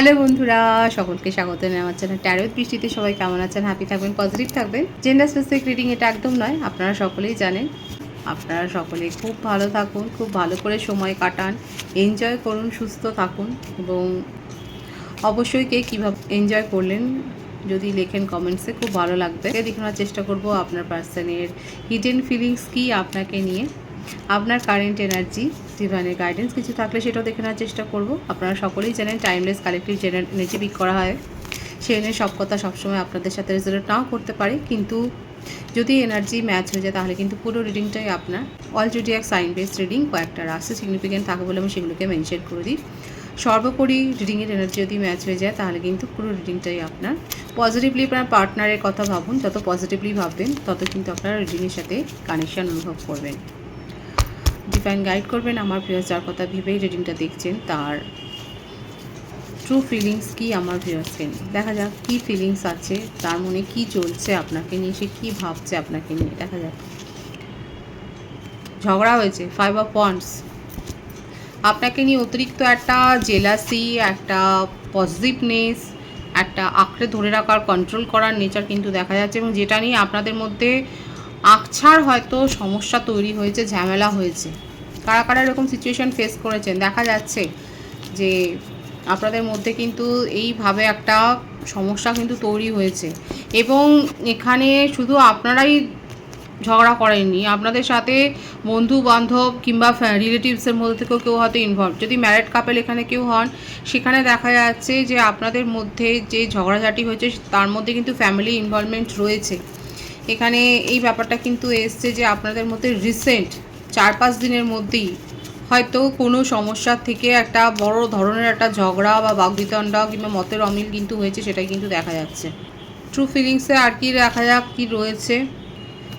Hello বন্ধুরা, সকলকে স্বাগত আমার চ্যানেল ট্যারোত বৃষ্টিতে সবাই কেমন আছেন? হ্যাপি থাকবেন পজিটিভ থাকবেন। জেন্ডার স্পেসিফিক রিডিং এটা একদম নয়, আপনারা সকলেই জানেন। আপনারা সকলে খুব ভালো থাকুন, খুব ভালো করে সময় কাটান এনজয় করুন, সুস্থ থাকুন এবং অবশ্যই কে কীভাবে এনজয় করলেন যদি লেখেন কমেন্টসে খুব ভালো লাগবে। দেখানোর চেষ্টা করব আপনার পার্সনের হিডেন ফিলিংস কি আপনাকে নিয়ে। আপনার কারেন্ট এনার্জি ডিভাইনের গাইডেন্স কিছু থাকলে সেটাও দেখে নেওয়ার চেষ্টা করব। আপনারা সকলেই জানেন timeless collective general energy pick করা হয়। সে এনে সব কথা সবসময় আপনাদের সাথে রেজাল্ট নাও করতে পারে। কিন্তু যদি এনার্জি ম্যাচ হয়ে যায়, তাহলে কিন্তু পুরো রিডিংটাই আপনার। All zodiac sign base reading কয়েকটা রাস্তা সিগনিফিকেন্ট থাকে বলে আমি সেগুলোকে মেনশন করে দিই। সর্বোপরি রিডিংয়ের এনার্জি যদি ম্যাচ হয়ে যায়, তাহলে কিন্তু পুরো রিডিংটাই আপনার। পজিটিভলি আপনার পার্টনারের কথা ভাবুন, যত পজিটিভলি ভাববেন, তত কিন্তু আপনারা রিডিংয়ের সাথে কানেকশন অনুভব করবেন। ডিফাইন গাইড করবেন, আমার ভিউয়ার্স যার কথা ভেবেই রিডিংটা দেখছেন, তার ট্রু ফিলিংস কি আমার ভিউয়ার্সকে নিয়ে দেখা যাক কি ফিলিংস আছে, তার মনে কি চলছে আপনাকে নিয়ে, সে কী ভাবছে আপনাকে নিয়ে, দেখা যাক। ঝগড়া হয়েছে ফাইভ অফ পয়েন্টস আপনাকে নিয়ে অতিরিক্ত একটা জেলাসি একটা পজিটিভনেস একটা আঁকড়ে ধরে রাখার কন্ট্রোল করার নেচার কিন্তু দেখা যাচ্ছে, এবং যেটা নিয়ে আপনাদের মধ্যে আকছার হয়তো সমস্যা তৈরি হয়েছে, ঝামেলা হয়েছে। কারা কারা এরকম সিচুয়েশন ফেস করেছেন? দেখা যাচ্ছে যে আপনাদের মধ্যে কিন্তু এইভাবে একটা সমস্যা কিন্তু তৈরি হয়েছে। এবং এখানে শুধু আপনারাই ঝগড়া করেননি, আপনাদের সাথে বন্ধু বান্ধব কিংবা রিলেটিভসের মধ্যে থেকেও কেউ হয়তো ইনভলভ যদি ম্যারেড কাপেল এখানে কেউ হন, সেখানে দেখা যাচ্ছে যে আপনাদের মধ্যে যে ঝগড়াঝাটি হয়েছে, তার মধ্যে কিন্তু ফ্যামিলি ইনভলভমেন্ট রয়েছে। এখানে এই ব্যাপারটা কিন্তু এসছে যে আপনাদের মধ্যে রিসেন্ট চার পাঁচ দিনের মধ্যেই হয়তো কোনো সমস্যার থেকে একটা বড় ধরনের একটা ঝগড়া বা বাগবিতণ্ডা কিংবা মতের অমিল কিন্তু হয়েছে, সেটাই কিন্তু দেখা যাচ্ছে। ট্রু ফিলিংসে আর কি দেখা যাক কি রয়েছে।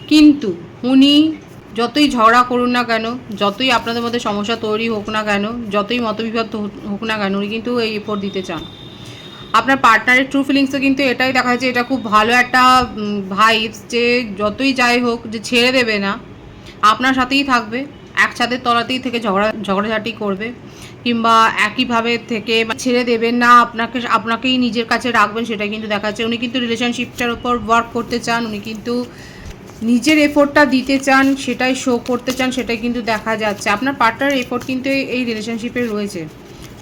কিন্তু উনি যতই ঝগড়া করুন না কেন, যতই আপনাদের মধ্যে সমস্যা তৈরি হোক না কেন, যতই মতবিভেদ হোক- না কেন, উনি কিন্তু এই এফোর্ট দিতে চান। আপনার পার্টনারের ট্রু ফিলিংসে কিন্তু এটাই দেখা যাচ্ছে এটা খুব ভালো একটা ভাইবস যে যতই যাই হোক যে ছেড়ে দেবে না, আপনার সাথেই থাকবে এক ছাদের তলাতেই থেকে ঝগড়া, ঝগড়াঝাটি করবে, কিংবা একইভাবে থেকে ছেড়ে দেবেন না, আপনাকে, আপনাকেই নিজের কাছে রাখবেন সেটা কিন্তু দেখা যাচ্ছে। উনি কিন্তু রিলেশনশিপটার ওপর ওয়ার্ক করতে চান, উনি কিন্তু নিজের এফোর্টটা দিতে চান, সেটাই শো করতে চান, সেটাই কিন্তু দেখা যাচ্ছে। আপনার পার্টনার এফোর্ট কিন্তু এই রিলেশনশিপে রয়েছে।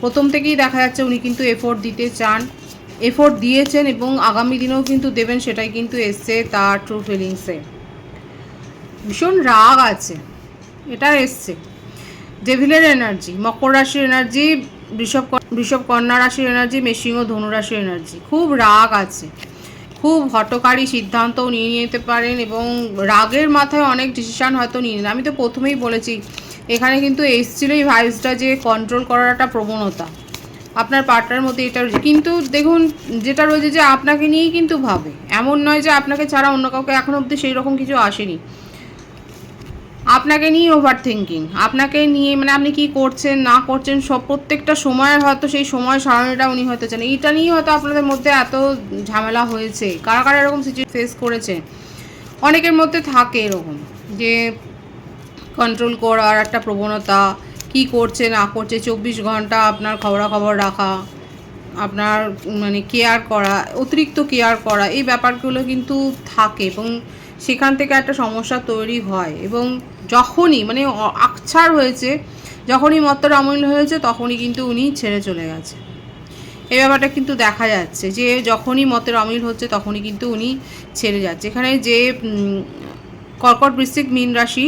প্রথম থেকেই দেখা যাচ্ছে উনি কিন্তু এফোর্ট দিতে চান। এফোর্ট দিয়েছেন এবং আগামী দিনেও কিন্তু দেবেন, সেটাই কিন্তু এসছে তার ট্রু ফিলিংসে ভীষণ রাগ আছে, এটা এসছে। ডেভিলের এনার্জি মকর রাশির এনার্জি বৃষভ বৃষভ কন্যা রাশির এনার্জি মেশিং ও ধনু রাশির এনার্জি খুব রাগ আছে। খুব হটকারী সিদ্ধান্তও নিয়ে নিতে পারেন এবং রাগের মাথায় অনেক ডিসিশান হয়তো নিয়ে নেন। আমি তো প্রথমেই বলেছি, এখানে কিন্তু এসছিল এই ভাইসটা যে কন্ট্রোল করার একটা প্রবণতা। আপনার পার্টনার মধ্যে এটা রয়েছে। কিন্তু দেখুন, যেটা রয়েছে যে আপনাকে নিয়েই কিন্তু ভাবে। এমন নয় যে আপনাকে ছাড়া অন্য কাউকে এখন অবধি সেই রকম কিছু আসেনি। আপনাকে নিয়ে ওভার থিঙ্কিং আপনাকে নিয়ে মানে আপনি কি করছেন, না করছেন, সব প্রত্যেকটা সময়ের হয়তো সেই সময় সারণীটা উনি হয়তো চান। এইটা নিয়ে হয়তো আপনাদের মধ্যে এত ঝামেলা হয়েছে। কারা কারা এরকম সিচুয়েশন ফেস করেছে? অনেকের মধ্যে থাকে এরকম যে কন্ট্রোল করার একটা প্রবণতা কি করছে, না করছে, চব্বিশ ঘণ্টা আপনার খবরাখবর রাখা, আপনার মানে কেয়ার করা, অতিরিক্ত কেয়ার করা, এই ব্যাপারগুলো কিন্তু থাকে এবং সেখান থেকে একটা সমস্যা তৈরি হয় এবং যখনই মানে আকছার হয়েছে, যখনই মত্তর অমূল্য হয়েছে, তখনই কিন্তু উনি ছেড়ে চলে গেছে। এই ব্যাপারটা কিন্তু দেখা যাচ্ছে যে যখনই মতের অমিল হচ্ছে, তখনই কিন্তু উনি ছেড়ে যাচ্ছে। এখানে যে কর্কট বৃশ্চিক মীন রাশি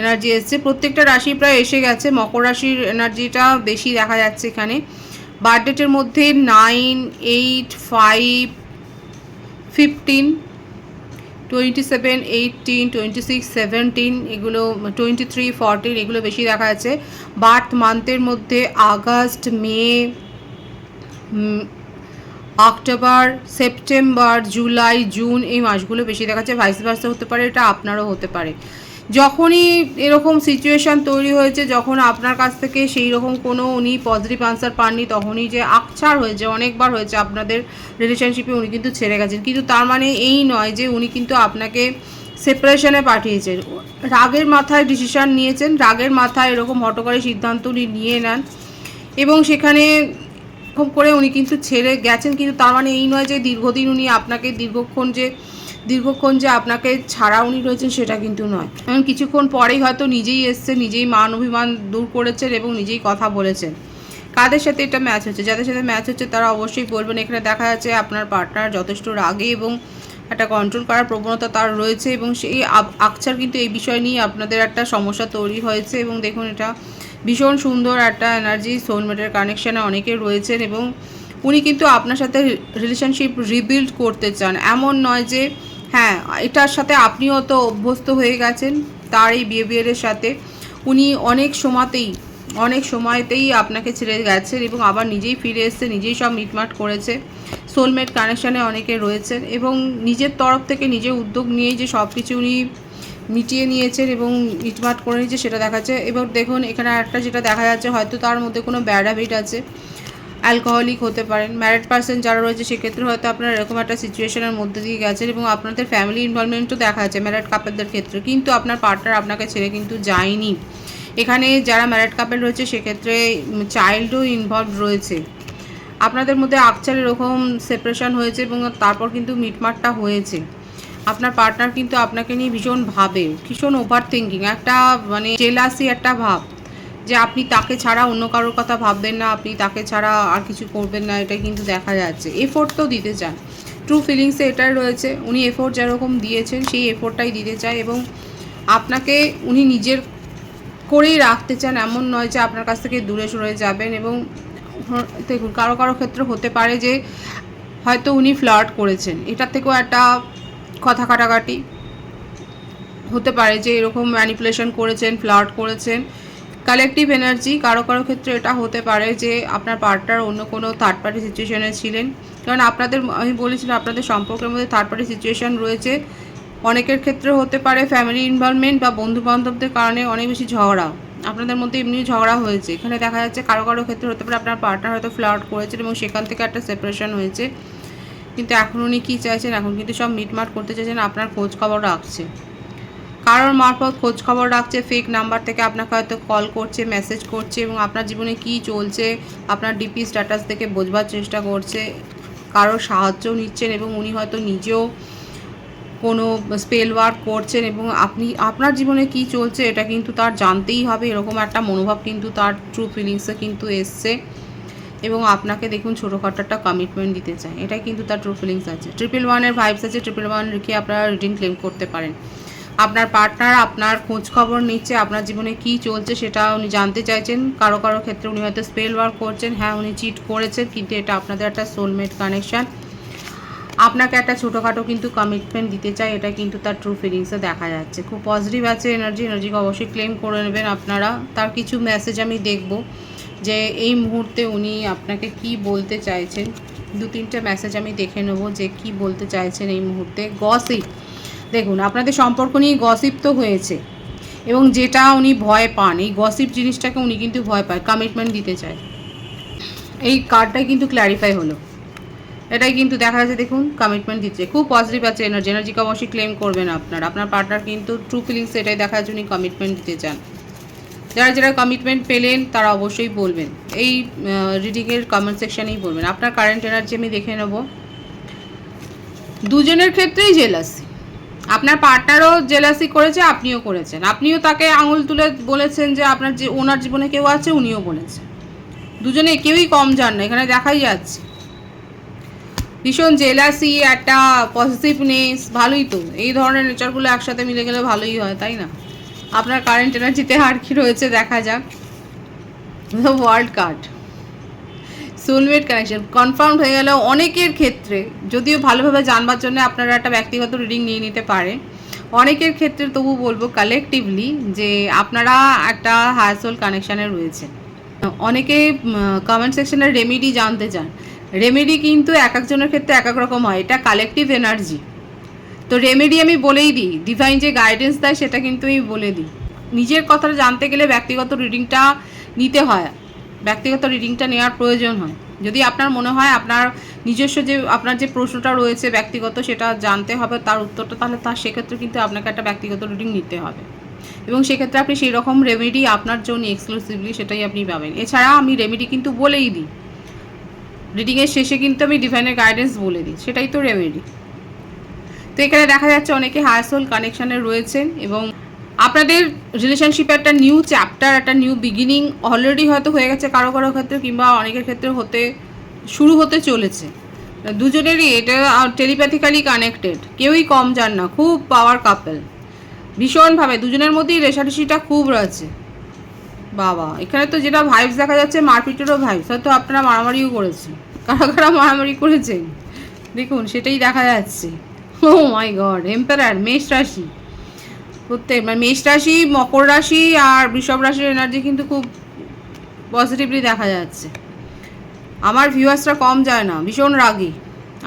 এনার্জি এসছে। প্রত্যেকটা রাশি প্রায় এসে গেছে। মকর রাশির এনার্জিটা বেশি দেখা যাচ্ছে এখানে। বার্থডেটের মধ্যে nine eight five fifteen twenty seven eighteen twenty six seventeen এগুলো টোয়েন্টি থ্রি ফরটিন এগুলো বেশি দেখা যাচ্ছে। বার্থ মান্থের মধ্যে August May October September July June এই মাসগুলো বেশি দেখাচ্ছে। ভাইস ভার্সা হতে পারে, এটা আপনারও হতে পারে। যখনই এরকম সিচুয়েশান তৈরি হয়েছে, যখন আপনার কাছ থেকে সেই রকম কোনো উনি পজিটিভ আনসার পাননি, তখনই যে আকছার হয়েছে, অনেকবার হয়েছে আপনাদের রিলেশনশিপে উনি কিন্তু ছেড়ে গেছেন। কিন্তু তার মানে এই নয় যে উনি কিন্তু আপনাকে সেপারেশনে পাঠিয়েছেন। রাগের মাথায় ডিসিশান নিয়েছেন, রাগের মাথায় এরকম হটকারী সিদ্ধান্ত উনি নিয়ে নেন এবং সেখানে এরকম করে উনি কিন্তু ছেড়ে গেছেন। কিন্তু তার মানে এই নয় যে দীর্ঘদিন উনি আপনাকে দীর্ঘক্ষণ যে দীর্ঘক্ষণ যে আপনাকে ছাড়া উনি রয়েছেন সেটা কিন্তু নয়। এবং কিছুক্ষণ পরেই হয়তো নিজেই এসছে নিজেই মান অভিমান দূর করেছেন এবং নিজেই কথা বলেছেন। কাদের সাথে এটা ম্যাচ হচ্ছে? যাদের সাথে ম্যাচ হচ্ছে তারা অবশ্যই বলবেন, এখানে দেখা যাচ্ছে আপনার পার্টনার যথেষ্ট রাগে এবং একটা কন্ট্রোল করার প্রবণতা তার রয়েছে এবং সেই আকছার কিন্তু এই বিষয় নিয়ে আপনাদের একটা সমস্যা তৈরি হয়েছে এবং দেখুন এটা ভীষণ সুন্দর একটা এনার্জি সোলমেটের কানেকশানে অনেকে রয়েছেন এবং উনি কিন্তু আপনার সাথে রিলেশনশিপ রিবিল্ড করতে চান। এমন নয় যে হ্যাঁ এটার সাথে আপনিও তো অভ্যস্ত হয়ে গেছেন তার এই বিহেভিয়ারের সাথে। উনি অনেক সময়তেই অনেক সময়তেই আপনাকে ছেড়ে গেছেন এবং আবার নিজেই ফিরে এসছে নিজেই সব মিটমাট করেছে। সোলমেট কানেকশানে অনেকে রয়েছেন এবং নিজের তরফ থেকে নিজে উদ্যোগ নিয়েই যে সব কিছু উনি মিটিয়ে নিয়েছেন এবং মিটমাট করে নিয়েছে সেটা দেখাচ্ছে। এবার দেখুন, এখানে একটা যেটা দেখা যাচ্ছে, হয়তো তার মধ্যে কোনো ব্যাড হ্যাবিট আছে। অ্যালকোহলিক হতে পারেন ম্যারিড পার্সন যারা রয়েছে সেক্ষেত্রে হয়তো আপনারা এরকম একটা সিচুয়েশনের মধ্যে দিয়ে গেছেন এবং আপনাদের ফ্যামিলি ইনভলভমেন্টও দেখা যাচ্ছে ম্যারিড কাপলদের ক্ষেত্রে। কিন্তু আপনার পার্টনার আপনাকে ছেড়ে কিন্তু যায়নি। এখানে যারা ম্যারিড কাপল রয়েছে সেক্ষেত্রে চাইল্ডও ইনভলভ রয়েছে। আপনাদের মধ্যে আকচার এরকম সেপারেশন হয়েছে এবং তারপর কিন্তু মিটমাটটা হয়েছে। আপনার পার্টনার কিন্তু আপনাকে নিয়ে ভীষণ ভাবে, ভীষণ ওভার থিঙ্কিং একটা মানে জেলাসি একটা ভাব। যে আপনি তাকে ছাড়া অন্য কারোর কথা ভাববেন না, আপনি তাকে ছাড়া আর কিছু করবেন না, এটা কিন্তু দেখা যাচ্ছে। এফোর্ট তো দিতে চান। ট্রু ফিলিংসে এটাই রয়েছে, উনি এফোর্ট যেরকম দিয়েছেন, সেই এফোর্টটাই দিতে চায় এবং আপনাকে উনি নিজের করেই রাখতে চান, এমন নয় যে আপনার কাছ থেকে দূরে সরে যাবেন এবং দেখুন, কারও কারও ক্ষেত্রে হতে পারে যে হয়তো উনি ফ্লার্ট করেছেন। এটার থেকেও একটা কথা কাটাকাটি। হতে পারে যে এরকম ম্যানিপুলেশন করেছেন ফ্লার্ট করেছেন। কালেকটিভ এনার্জি কারও কারও ক্ষেত্রে এটা হতে পারে যে আপনার পার্টনার অন্য কোনো থার্ড পার্টি সিচুয়েশনে ছিলেন। কারণ আপনাদের, আমি বলেছিলাম আপনাদের সম্পর্কের মধ্যে থার্ড পার্টি সিচুয়েশন রয়েছে। অনেকের ক্ষেত্রে হতে পারে ফ্যামিলি ইনভলভমেন্ট বা বন্ধু বান্ধবদের কারণে অনেক বেশি ঝগড়া। আপনাদের মধ্যে এমনি ঝগড়া হয়েছে। এখানে দেখা যাচ্ছে কারও কারও ক্ষেত্রে হতে পারে আপনার পার্টনার হয়তো ফ্লার্ট করেছেন এবং সেখান থেকে একটা সেপারেশন হয়েছে। কিন্তু এখন উনি কী চাইছেন? এখন কিন্তু সব মিটমাট করতে চাইছেন, আপনার খোঁজ খবর রাখছে। কারোর মারফত খোঁজ খবর রাখছে ফেক নাম্বার থেকে আপনাকে হয়তো কল করছে মেসেজ করছে এবং আপনার জীবনে কী চলছে, আপনার ডিপি স্ট্যাটাস থেকে বোঝবার চেষ্টা করছে কারোর সাহায্যও নিচ্ছেন এবং উনি হয়তো নিজেও কোনো স্পেল ওয়ার্ক করছেন এবং আপনি, আপনার জীবনে কি চলছে এটা কিন্তু তার জানতেই হবে, এরকম একটা মনোভাব কিন্তু তার ট্রু ফিলিংসে কিন্তু এসছে এবং আপনাকে দেখুন ছোটোখাটো একটা কমিটমেন্ট দিতে চায়, এটাই কিন্তু তার ট্রু ফিলিংস আছে। ট্রিপল ওয়ানের ভাইবস আছে ট্রিপল ওয়ান রেখে আপনারা রিডিং ক্লেম করতে পারেন। আপনার পার্টনার আপনার খোঁজ খবর নিচ্ছে, আপনার জীবনে কি চলছে সেটা উনি জানতে চাইছেন। কারও কারও ক্ষেত্রে উনি হয়তো স্পেল ওয়ার্ক করছেন হ্যাঁ উনি চিট করেছেন, কিন্তু এটা আপনাদের একটা সোলমেট কানেকশান আপনাকে একটা ছোটোখাটো কিন্তু কমিটমেন্ট দিতে চাই, এটা কিন্তু তার ট্রু ফিলিংসে দেখা যাচ্ছে। খুব পজিটিভ আছে এনার্জি এনার্জিকে অবশ্যই ক্লেম করে নেবেন আপনারা। তার কিছু মেসেজ আমি দেখব যে এই মুহূর্তে উনি আপনাকে কি বলতে চাইছেন। দু তিনটে মেসেজ আমি দেখে নেব যে কি বলতে চাইছেন এই মুহূর্তে। গসিপ দেখুন, আপনাদের সম্পর্ক নিয়ে গসিপ তো হয়েছে। এবং যেটা উনি ভয় পান, এই গসিপ জিনিসটাকে উনি কিন্তু ভয় পায় কমিটমেন্ট দিতে চায়। এই কার্ডটাই কিন্তু ক্ল্যারিফাই হলো। এটাই কিন্তু দেখা যাচ্ছে, দেখুন কমিটমেন্ট দিচ্ছে। খুব পজিটিভ আছে এনার্জি এনার্জিকে অবশ্যই ক্লেম করবেন আপনার। আপনার পার্টনার কিন্তু ট্রু ফিলিংস এটাই দেখা যাচ্ছে উনি কমিটমেন্ট দিতে চান। যারা যারা কমিটমেন্ট পেলেন, তারা অবশ্যই বলবেন। এই রিডিংয়ের কমেন্ট সেকশানেই বলবেন। আপনার কারেন্ট এনার্জি আমি দেখে নেব। দুজনের ক্ষেত্রেই জেলাসি আপনার পার্টনারও জেলাসি করেছে, আপনিও করেছেন। আপনিও তাকে আঙুল তুলে বলেছেন যে আপনার যে ওনার জীবনে কেউ আছে, উনিও বলেছেন। দুজনে কেউই কম যান না, এখানে দেখাই যাচ্ছে। ভীষণ জেলাসি একটা পজিটিভনেস ভালোই তো। এই ধরনের নেচারগুলো একসাথে মিলে গেলে ভালোই হয়, তাই না? আপনার কারেন্ট এনার্জিতে আর কি রয়েছে, দেখা যাক। World card soulmate connection confirm হয়ে গেল অনেকের ক্ষেত্রে। যদিও ভালোভাবে জানবার জন্য আপনারা একটা ব্যক্তিগত রিডিং নিয়ে নিতে পারেন। অনেকের ক্ষেত্রে তবু বলব কালেকটিভলি যে আপনারা একটা হায়াসোল কানেকশানে রয়েছে অনেকে কমেন্ট সেকশনের রেমেডি জানতে চান। রেমেডি কিন্তু এক একজনের ক্ষেত্রে এক এক রকম হয়। এটা কালেকটিভ এনার্জি তো রেমেডি আমি বলেই দিই। ডিভাইন যে গাইডেন্স দেয় সেটা কিন্তু আমি বলে দিই। নিজের কথাটা জানতে গেলে ব্যক্তিগত রিডিংটা নিতে হয়। ব্যক্তিগত রিডিংটা নেওয়ার প্রয়োজন হয়। যদি আপনার মনে হয় আপনার নিজস্ব যে, আপনার যে প্রশ্নটা রয়েছে ব্যক্তিগত সেটা জানতে হবে, তার উত্তরটা, তাহলে তার সেক্ষেত্রে কিন্তু আপনাকে একটা ব্যক্তিগত রিডিং নিতে হবে। এবং সেক্ষেত্রে আপনি সেই রকম রেমেডি আপনার জন্য এক্সক্লুসিভলি সেটাই আপনি পাবেন। এছাড়া আমি রেমেডি কিন্তু বলেই দিই। রিডিংয়ের শেষে কিন্তু আমি ডিভাইনের গাইডেন্স বলে দিই। সেটাই তো রেমেডি তো এখানে দেখা যাচ্ছে অনেকে হায়াসোল কানেকশানে রয়েছেন এবং আপনাদের রিলেশনশিপে একটা নিউ চ্যাপ্টার একটা নিউ বিগিনিং অলরেডি হয়তো হয়ে গেছে কারও কারও ক্ষেত্রে কিংবা অনেকের ক্ষেত্রে হতে, শুরু হতে চলেছে। দুজনেরই এটা টেলিপ্যাথিক্যালি কানেক্টেড কেউই কম যান না, খুব পাওয়ার কাপেল ভীষণভাবে, দুজনের মধ্যেই রেশারেশিটা খুব রয়েছে। বাবা, এখানে তো যেটা ভাইবস দেখা যাচ্ছে, মারপিটেরও ভাইবস হয়তো আপনারা মারামারিও করেছেন। কারা কারা মারামারি করেছেন? দেখুন, সেটাই দেখা যাচ্ছে। ও মাই গড এম্পায়ার মেষ রাশি। প্রত্যেক মানে মেষ রাশি, মকর রাশি আর বৃষভ রাশির এনার্জি কিন্তু খুব পজিটিভলি দেখা যাচ্ছে। আমার ভিউয়ার্সরা কম যায় না, ভীষণ রাগী।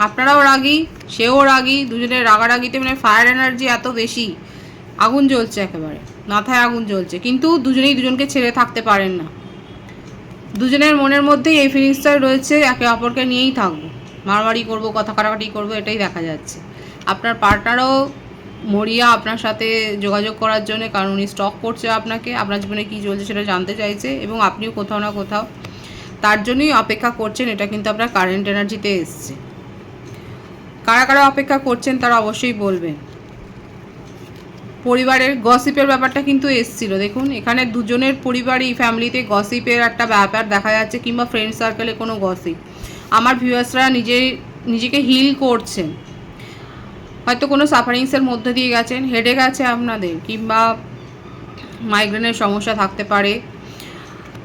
আপনারাও রাগী, সেও রাগী, দুজনের রাগারাগিতে মানে ফায়ার এনার্জি এত বেশি, আগুন জ্বলছে একেবারে, মাথায় আগুন জ্বলছে। কিন্তু দুজনেই দুজনকে ছেড়ে থাকতে পারেন না। দুজনের মনের মধ্যেই এই ফিলিংসটা রয়েছে, একে অপরকে নিয়েই থাকব। মারামারি করব, কথা কাটাকাটি করব, এটাই দেখা যাচ্ছে। আপনার পার্টনারও মরিয়া আপনার সাথে যোগাযোগ করার জন্য, কারণ উনি স্টক করছে আপনাকে, আপনার জীবনে কী চলছে সেটা জানতে চাইছে এবং আপনিও কোথাও না কোথাও তার জন্যই অপেক্ষা করছেন, এটা কিন্তু আপনার কারেন্ট এনার্জিতে এসছে। কারা কারা অপেক্ষা করছেন তারা অবশ্যই বলবেন। পরিবারের গসিপের ব্যাপারটা কিন্তু এসছিল, দেখুন, এখানে দুজনের পরিবারই ফ্যামিলিতে গসিপের একটা ব্যাপার দেখা যাচ্ছে, কিংবা ফ্রেন্ড সার্কেলে কোনো গসিপ আমার ভিউয়ার্সরা নিজে নিজেকে হিল করছেন। হয়তো কোনো সাফারিংসের মধ্যে দিয়ে গেছেন হেডে গেছে আপনাদের, কিংবা মাইগ্রেনের সমস্যা থাকতে পারে।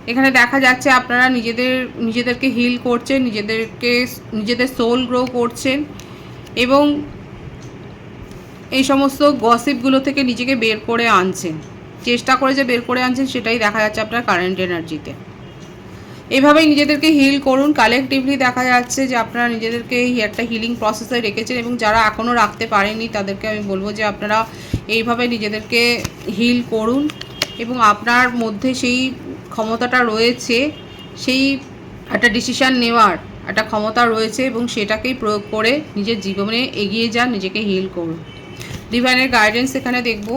এখানে দেখা যাচ্ছে আপনারা নিজেদের, নিজেদেরকে হিল করছেন, নিজেদেরকে, নিজেদের সোল গ্রো করছেন, এবং এই সমস্ত গসিপগুলো থেকে নিজেকে বের করে আনছেন। চেষ্টা করে যে বের করে আনছেন, সেটাই দেখা যাচ্ছে আপনার কারেন্ট এনার্জিতে এভাবেই নিজেদেরকে হিল করুন। কালেকটিভলি দেখা যাচ্ছে যে আপনারা নিজেদেরকে একটা হিলিং প্রসেসে রেখেছেন এবং যারা এখনও রাখতে পারেননি, তাদেরকে আমি বলব যে আপনারা এইভাবে নিজেদেরকে হিল করুন এবং আপনার মধ্যে সেই ক্ষমতাটা রয়েছে, সেই একটা ডিসিশান নেওয়ার একটা ক্ষমতা রয়েছে এবং সেটাকেই প্রয়োগ করে নিজের জীবনে এগিয়ে যান, নিজেকে হিল করুন। ডিভাইনের গাইডেন্স এখানে দেখব।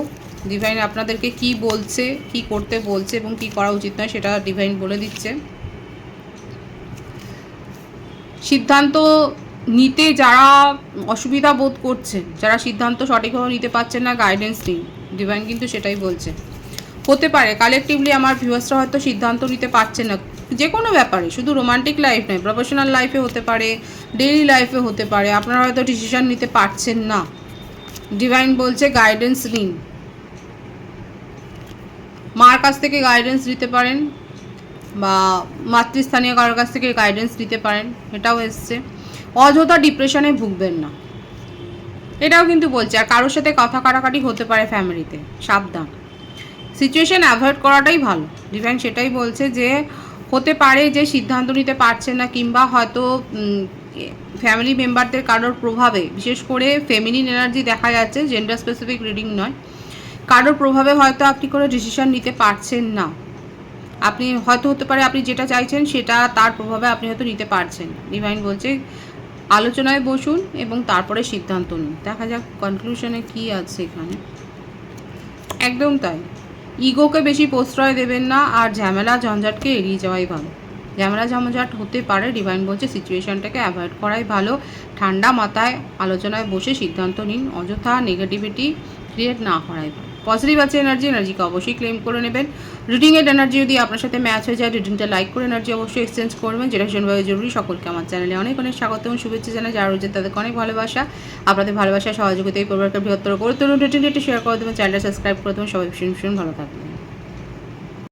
ডিভাইন আপনাদেরকে কি বলছে, কি করতে বলছে এবং কি করা উচিত নয় সেটা ডিভাইন বলে দিচ্ছে। সিদ্ধান্ত নিতে যারা অসুবিধা বোধ করছেন, যারা সিদ্ধান্ত সঠিকভাবে নিতে পারছেন না গাইডেন্স নিন। ডিভাইন কিন্তু সেটাই বলছে। হতে পারে কালেকটিভলি আমার ভিউয়ার্সরা হয়তো সিদ্ধান্ত নিতে পারছে না। যে কোনো ব্যাপারে, শুধু রোমান্টিক লাইফ নয় প্রফেশনাল লাইফে হতে পারে ডেইলি লাইফে হতে পারে, আপনারা হয়তো ডিসিশন নিতে পারছেন না। ডিভাইন বলছে গাইডেন্স নিন। মার কাছ থেকে গাইডেন্স দিতে পারেন। বা মাতৃস্থানীয় কারোর কাছ থেকে গাইডেন্স দিতে পারেন, এটাও এসছে। অযথা ডিপ্রেশনে ভুগবেন না। এটাও কিন্তু বলছে, আর কারোর সাথে কথা কাটাকাটি হতে পারে ফ্যামিলিতে সাবধান। সিচুয়েশন অ্যাভয়েড করাটাই ভালো। ডিভাইন সেটাই বলছে যে, হতে পারে যে সিদ্ধান্ত নিতে পারছেন না, কিংবা হয়তো ফ্যামিলি মেম্বারদের কারোর প্রভাবে, বিশেষ করে ফেমিনিন এনার্জি দেখা যাচ্ছে জেন্ডার স্পেসিফিক রিডিং নয়, কারোর প্রভাবে হয়তো আপনি কোনো ডিসিশন নিতে পারছেন না। আপনি হয়তো হতে পারে আপনি যেটা চাইছেন সেটা তার প্রভাবে আপনি হয়তো নিতে পারছেন। ডিভাইন বলছে, আলোচনায় বসুন এবং তারপরে সিদ্ধান্ত নিন। দেখা যাক কনক্লুশনে কি আছে এখানে। একদম তাই। ইগোকে বেশি প্রশ্রয় দেবেন না আর ঝামেলা ঝঞ্ঝাটকে এড়িয়ে যাওয়াই ভালো। ঝামেলা ঝঞ্ঝাট হতে পারে, ডিভাইন বলছে সিচুয়েশনটাকে অ্যাভয়েড করাই ভালো। ঠান্ডা মাথায় আলোচনায় বসে সিদ্ধান্ত নিন। অযথা নেগেটিভিটি ক্রিয়েট না করাই ভালো। পজিটিভ আছে এনার্জি এনার্জিকে অবশ্যই ক্লেম করে নেবেন। রিডিংয়ের এনার্জি যদি আপনার সাথে ম্যাচ হয়ে যায় রিডিংটা লাইক করে এনার্জি অবশ্যই এক্সচেঞ্জ করবেন। যেটা ভীষণভাবে জরুরি, সকলকে আমার চ্যানেলে অনেক অনেক স্বাগত এবং শুভেচ্ছা জানাই। যারা রয়েছে তাদেরকে অনেক ভালোবাসা। আপনাদের ভালোবাসা সহযোগিতা এই পরিবারকে বৃহত্তর করে তুলুন। রিটিংটি শেয়ার করে দেবেন। চ্যানেলটা সাবস্ক্রাইব করে দেবেন। সবাই ভীষণ ভীষণ ভালো থাকবেন।